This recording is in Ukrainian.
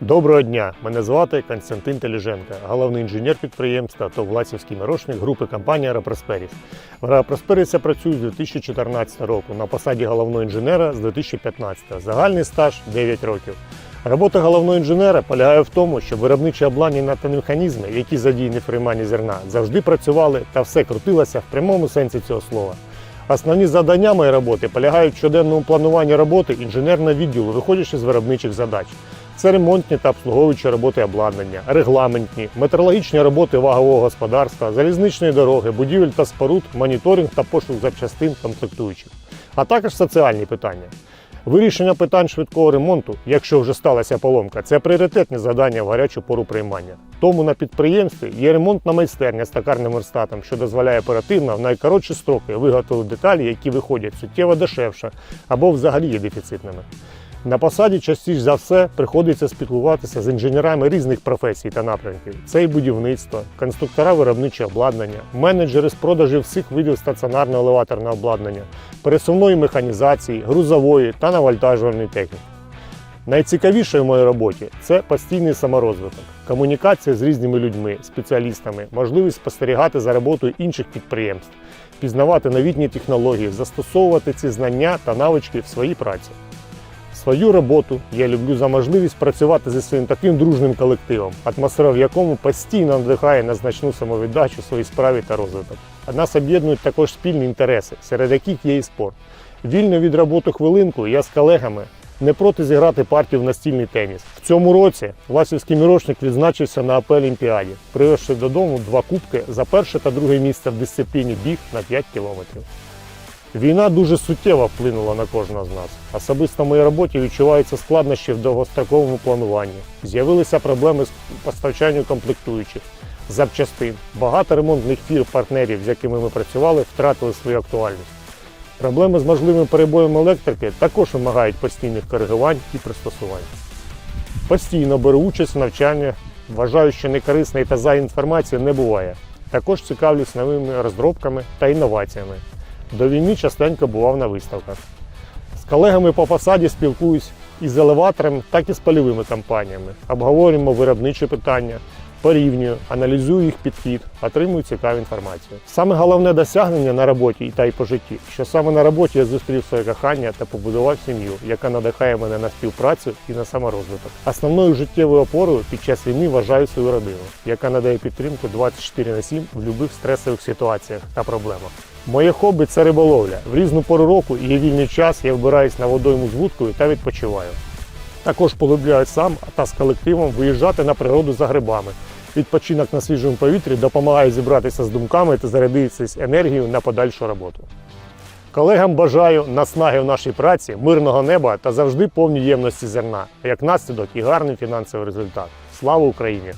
Доброго дня! Мене звати Константин Теліженко, головний інженер підприємства ТОВ Власівський мирошник групи компанії Аепросперіс. В Аепросперіс я працюю з 2014 року на посаді головного інженера з 2015. Загальний стаж 9 років. Робота головного інженера полягає в тому, щоб виробничі обладнання та механізми, які задіяні в прийманні зерна, завжди працювали та все крутилося в прямому сенсі цього слова. Основні завдання моєї роботи полягають в щоденному плануванні роботи інженерного відділу, виходячи з виробничих задач. Це ремонтні та обслуговуючі роботи обладнання, регламентні, метрологічні роботи вагового господарства, залізничної дороги, будівель та споруд, моніторинг та пошук запчастин комплектуючих, а також соціальні питання. Вирішення питань швидкого ремонту, якщо вже сталася поломка, це пріоритетне завдання в гарячу пору приймання. Тому на підприємстві є ремонтна майстерня з токарним верстатом, що дозволяє оперативно в найкоротші строки виготовити деталі, які виходять суттєво дешевше або взагалі є дефіцитними. На посаді частіше за все приходиться спілкуватися з інженерами різних професій та напрямків. Це і будівництво, конструктора виробничого обладнання, менеджери з продажів всіх видів стаціонарного елеваторного обладнання, пересувної механізації, грузової та навантажувальної техніки. Найцікавіше в моїй роботі це постійний саморозвиток, комунікація з різними людьми, спеціалістами, можливість спостерігати за роботою інших підприємств, пізнавати новітні технології, застосовувати ці знання та навички в своїй праці. Свою роботу я люблю за можливість працювати зі своїм таким дружним колективом, атмосфера в якому постійно надихає на значну самовіддачу своїй справі та розвиток. А Нас об'єднують також спільні інтереси, серед яких є і спорт. Вільно від роботи хвилинку я з колегами не проти зіграти партію в настільний теніс. В цьому році Власівський мірошник відзначився на АП Олімпіаді, привезши додому два кубки за перше та друге місце в дисципліні біг на 5 кілометрів. Війна дуже суттєво вплинула на кожного з нас. Особисто в моїй роботі відчуваються складнощі в довгостроковому плануванні. З'явилися проблеми з постачанням комплектуючих, запчастин. Багато ремонтних фір партнерів, з якими ми працювали, втратили свою актуальність. Проблеми з можливим перебоєм електрики також вимагають постійних коригувань і пристосувань. Постійно беру участь в навчанні, вважаю, що некорисної та за інформації не буває. Також цікавлюсь новими розробками та інноваціями. До війни частенько бував на виставках. З колегами по посаді спілкуюсь і з елеватором, так і з польовими компаніями. Обговорюємо виробничі питання, порівнюю, аналізую їх підхід, отримую цікаву інформацію. Саме головне досягнення на роботі та й по житті, що саме на роботі я зустрів своє кохання та побудував сім'ю, яка надихає мене на співпрацю і на саморозвиток. Основною життєвою опорою під час війни вважаю свою родину, яка надає підтримку 24 на 7 в будь-яких стресових ситуаціях та проблемах. Моє хобі це риболовля. В різну пору року і вільний час я вбираюсь на водойму з вудкою та відпочиваю. Також полюбляю сам та з колективом виїжджати на природу за грибами. Відпочинок на свіжому повітрі допомагає зібратися з думками та зарядитися енергією на подальшу роботу. Колегам бажаю наснаги в нашій праці, мирного неба та завжди повні ємності зерна, як наслідок і гарний фінансовий результат. Слава Україні!